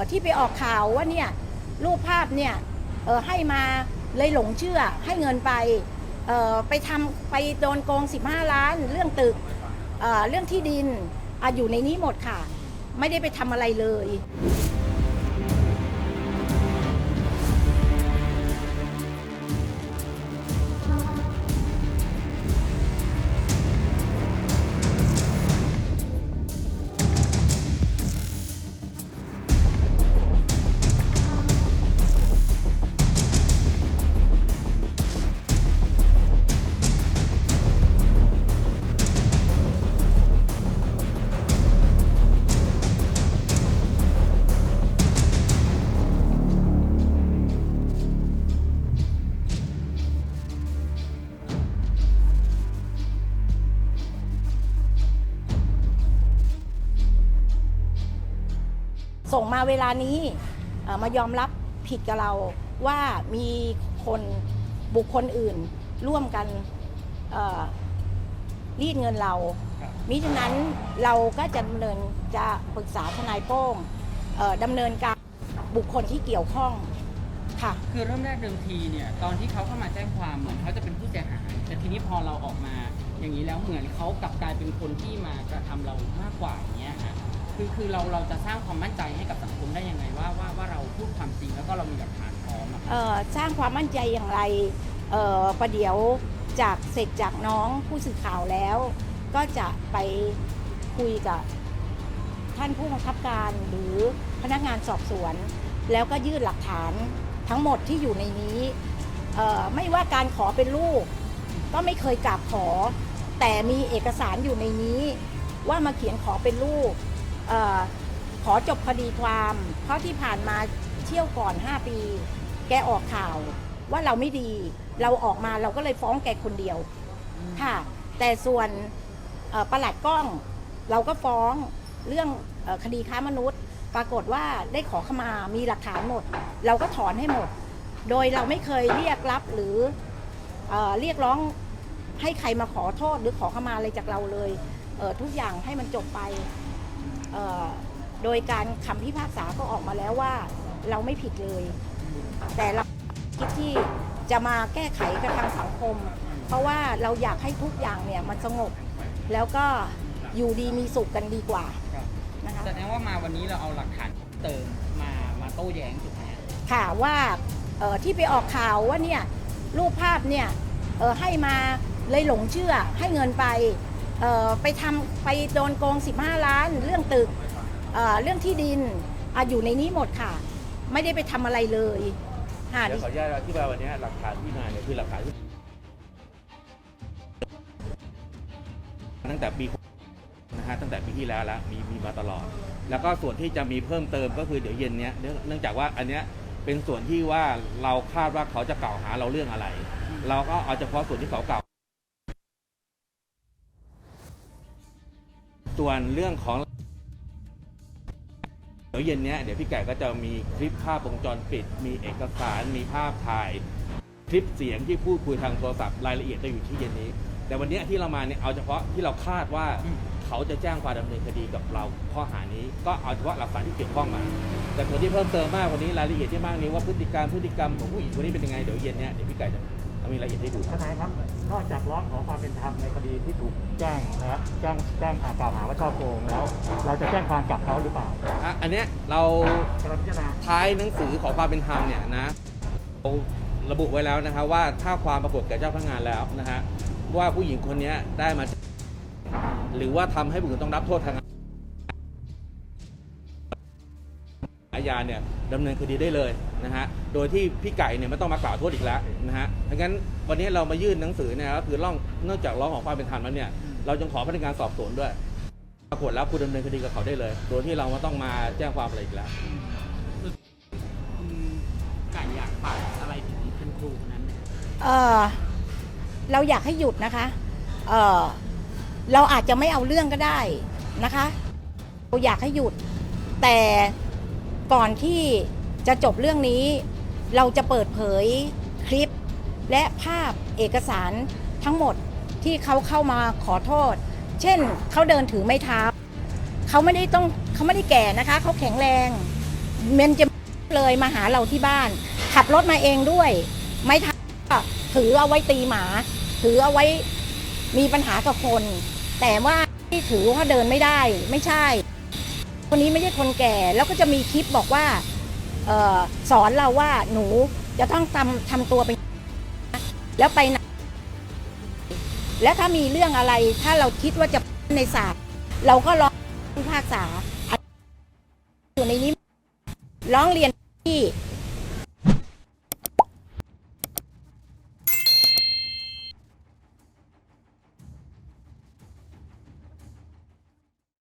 อที่ไปออกข่าวว่าเนี่ยรูปภาพเนี่ยเออให้มาเลยหลงเชื่อให้เงินไปเออไปทำไปโดนโกง 15 ล้าน เรื่องตึกเออเรื่องที่ดินออยู่ในนี้หมดค่ะ ไม่ได้ไปทำอะไรเลย ส่งมาเวลานี้เอ่อมายอมรับผิดกับเราว่ามีคนบุคคลอื่นร่วมกันเอ่อรีดเงินเรา มิฉะนั้นเราก็จะดำเนินจะปรึกษาทนายโป้งเอ่อดำเนินการบุคคลที่เกี่ยวข้องค่ะคือเริ่มแรกเดิมทีเนี่ยตอนที่เขาเข้ามาแจ้งความเหมือนเขาจะเป็นผู้เสียหายแต่ทีนี้พอเราออกมาอย่างนี้แล้วเหมือนเขากลับกลายเป็นคนที่มากระทำเรามากกว่าอย่างเงี้ยฮะ คือคือเราเราจะสร้างความมั่นใจให้กับสังคมได้ยังไงว่าว่าว่าเราพูดความจริงแล้วก็เรามีหลักฐานพร้อมอะเอ่อสร้างความมั่นใจอย่างไรเอ่อประเดี๋ยวจากเสร็จจากน้องผู้สื่อข่าวแล้ว ก็จะไปคุยกับท่านผู้บังคับการหรือพนักงานสอบสวน แล้วก็ยื่นหลักฐานทั้งหมดที่อยู่ในนี้เอ่อไม่ว่าการขอเป็นลูก ก็ไม่เคยกราบขอ แต่มีเอกสารอยู่ในนี้ ว่ามาเขียนขอเป็นลูก เออขอจบคดีความ เพราะที่ผ่านมาเที่ยวก่อน 5 ปี แกออกข่าวว่าเราไม่ดีเราออกมาเราก็เลยฟ้องแกคนเดียวค่ะ แต่ส่วนประหลัดกล้อง เราก็ฟ้องเรื่องอคดีค้ามนุษย์ ปรากฏว่าได้ขอขมามีหลักฐานหมด เราก็ถอนให้หมด โดยเราไม่เคยเรียกรับหรือเอเรียกร้องให้ใครมาขอโทษหรือขอขมาอะไรจากเราเลยเทุกอย่างให้มันจบไป โดยการคำพิพากษาก็ออกมาแล้วว่าเราไม่ผิดเลย แต่เราคิดที่จะมาแก้ไขกับทางสังคม เพราะว่าเราอยากให้ทุกอย่างเนี่ยมันสงบ แล้วก็อยู่ดีมีสุขกันดีกว่าครับนะคะแสดงว่ามาวันนี้เราเอาหลักฐานเติมมามาโต้แย้งถูกไหมฮะค่ะว่าเอ่อที่ไปออกข่าวว่าเนี่ยรูปภาพเนี่ยเอ่อให้มาเลยหลงเชื่อให้เงินไป เอ่อไปทำไปโดนโกง 15 ล้าน เรื่องตึกเอ่อเรื่องที่ดินอะอยู่ในนี้หมดค่ะ ไม่ได้ไปทำอะไรเลยค่ะ เดี๋ยวขออนุญาตอธิบายวันนี้หลักฐานที่มาเนี่ยคือหลักฐานที่ตั้งแต่ปีนะฮะตั้งแต่ปีที่แล้วแล้วมีมีมาตลอด แล้วก็ส่วนที่จะมีเพิ่มเติมก็คือเดี๋ยวเย็นเนี้ยเนื่องเนื่องจากว่าอันเนี้ยเป็นส่วนที่ว่าเราคาดว่าเขาจะกล่าวหาเราเรื่องอะไร เราก็เอาเฉพาะส่วนที่เขากล่าว ส่วนเรื่องของเดี๋ยวเย็นเนี้ยเดี๋ยวพี่ไก่ก็จะมีคลิปภาพวงจรปิด มีเอกสาร มีภาพถ่าย คลิปเสียงที่พูดคุยทางโทรศัพท์รายละเอียดจะอยู่ที่เย็นนี้ แต่วันเนี้ยที่เรามาเนี่ยเอาเฉพาะที่เราคาดว่าเขาจะแจ้งความดำเนินคดีกับเราข้อหานี้ ก็เอาเฉพาะหลักฐานที่เกี่ยวข้องมา แต่ส่วนที่เพิ่มเติมมากกวันนี้รายละเอียดที่มากนี้ว่าพฤติการพฤติกรรมของผู้หญิงคนนี้เป็นยังไงเดี๋ยวเย็นเนี้ยเดี๋ยวพี่ไก่จะ มีรายละเอียดให้ดูทนายครับ นอกจากร้องขอความเป็นธรรมในคดีที่ถูกแจ้งนะครับแจ้งแจ้งอ่ากล่าวหาว่าช่อโกงแล้ว เราจะแจ้งความกลับเขาหรือเปล่าอะอันเนี้ยเรากำลังพิจารณาท้ายหนังสือขอความเป็นธรรมเนี่ยนะเราระบุไว้แล้วนะครับว่าถ้าความปรากฏแก่เจ้าพนักงานแล้วนะฮะว่าผู้หญิงคนเนี้ยได้มา หรือว่าทำให้ผู้อื่นต้องรับโทษทาง อาญาเนี่ยดำเนินคดีได้เลยนะฮะโดยที่พี่ไก่เนี่ยไม่ต้องมากล่าวโทษอีกแล้วนะฮะดังนั้นวันนี้เรามายื่นหนังสือเนี่ยก็คือร้องนอกจากร้องขอความเป็นธรรมแล้วเนี่ยเราจึงขอพนักงานสอบสวนด้วยปรากฏแล้วคุณดำเนินคดีกับเขาได้เลย โดยที่เราไม่ต้องมาแจ้งความอะไรอีกแล้วอืมไก่อยากฝากอะไรถึงคุณครูคนนั้นไหมเออเราอยากให้หยุดนะคะเออเราอาจจะไม่เอาเรื่องก็ได้นะคะเราอยากให้หยุด แต่ ก่อนที่จะจบเรื่องนี้ เราจะเปิดเผยคลิป และภาพเอกสารทั้งหมดที่เขาเข้ามาขอโทษ เช่นเขาเดินถือไม้เท้าเขาไม่ได้ต้องเขาไม่ได้แก่นะคะเขาแข็งแรงเมนจะเลยมาหาเราที่บ้าน ขับรถมาเองด้วย ไม่ทันก็ถือเอาไว้ตีหมา ถือเอาไว้มีปัญหากับคน แต่ว่าที่ถือว่าเดินไม่ได้ไม่ใช่ คนนี้ไม่ใช่คนแก่แล้วก็จะมีคลิปบอกว่าออสอนเราว่าหนูจะต้องทำทำตัวเป็น แล้วไปไหนแล้วถ้ามีเรื่องอะไรถ้าเราคิดว่าจะในศาลเราก็ร้องผู้พากษาอยู่ในนี้ร้องเรียน